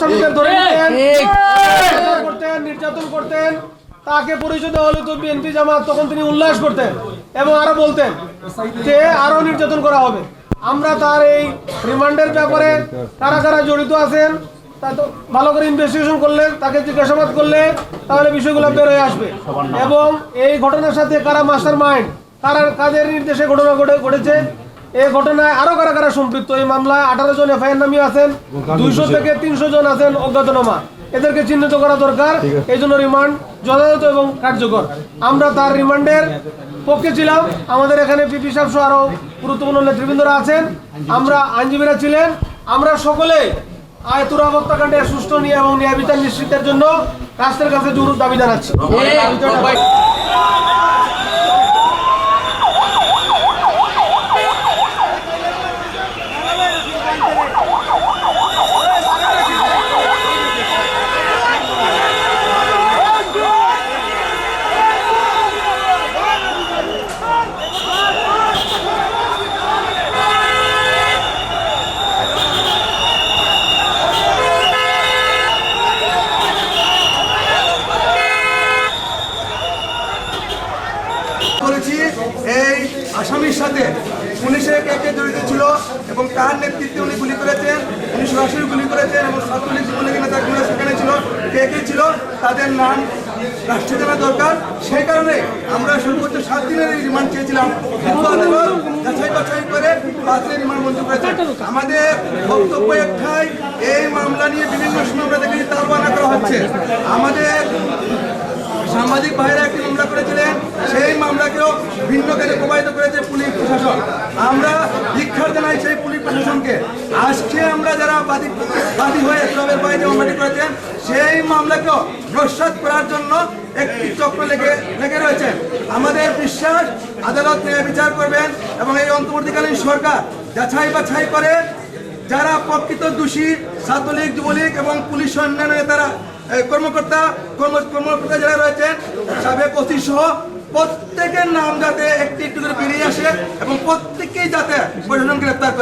রিমান্ডে ধরে করতেন নির্যাতন করতেন। তাকে পরিচয় দেওয়া হলে তো বিএনপি জামাত তখন তিনি উল্লাস করতেন এবং আরও বলতেন যে আরও নির্যাতন করা হবে। আমরা তার এই রিমান্ডের ব্যাপারে কারা কারা জড়িত আছেন তা তো ভালো করে ইনভেস্টিগেশন করলে তাকে জিজ্ঞাসাবাদ করলে তাহলে বিষয়গুলো বের হয়ে আসবে। এবং এই ঘটনার সাথে কারা মাস্টার মাইন্ড কারা কাদের নির্দেশে ঘটনা ঘটে ঘটেছে এই ঘটনায় আরও কারা কারা সম্পৃক্ত? এই মামলায় আঠারো জন এফআইআর নামিয়ে আছেন দুইশো থেকে তিনশো জন আছেন অজ্ঞাতনামা। এদেরকে চিহ্নিত করা দরকার এই জন্য রিমান্ড যথাযথ এবং কার্যকর। আমরা তার রিমান্ডের পক্ষে ছিলাম। আমাদের এখানে পিপি সাহেব সহ আরও গুরুত্বপূর্ণ নেতৃবৃন্দরা আছেন। আমরা আইনজীবীরা ছিলেন। আমরা সকলে আয় তুরা হত্যাকাণ্ডের সুষ্ঠু নিয়ে এবং ন্যায় বিচার নিশ্চিতের জন্য রাষ্ট্রের কাছে জরুর দাবি জানাচ্ছি। করেছি এই আসামির সাথে। পুলিশের কে কে জড়িত ছিল এবং তার নেতৃত্বে উনি গুলি করেছেন, উনি সরাসরি গুলি করেছেন এবং ছাত্রলীগ যুবলীগ নেতাগুলো সেখানে ছিল, কে কে ছিল, তাদের নাম রাষ্ট্রীয় জানা দরকার। সেই কারণে আমরা সর্বোচ্চ সাত দিনের রিমান্ড চেয়েছিলাম। যাচাই বাছাই করে পাঁচ দিনের রিমান্ড মঞ্জুর করেছে। আমাদের বক্তব্য একটাই, এই মামলা নিয়ে বিভিন্ন সময় আমরা দেখেছি তালবানা করা হচ্ছে। আমাদের সাংবাদিক ভাইরা একটি মামলা করেছিলেন ভিন্ন কাজে প্রবাহিত করেছে পুলিশ প্রশাসন। আমরা ধিক্ষার জানাই সেই পুলিশ প্রশাসনকে। আজকে আমরা যারা বাদী বাদী হয়ে সবের বাইরে মামলাটি করেছেন, সেই মামলাকেও প্রসাদ করার জন্য একটি চক্র লেগে লেগে রয়েছে। আমাদের বিশ্বাস, আদালত বিচার করবেন এবং এই অন্তর্বর্তীকালীন সরকার যাছাই বাছাই করে যারা প্রকৃত দোষী, ছাত্রলীগ, যুবলীগ এবং পুলিশ অন্যান্য নেতারা কর্মকর্তা, কর্ম- কর্মকর্তা যারা রয়েছেন, সাবেক ওসি সহ প্রত্যেকের নাম যাতে একটি একটু করে বেরিয়ে আসে এবং প্রত্যেককেই যাতে প্রশাসন গ্রেপ্তার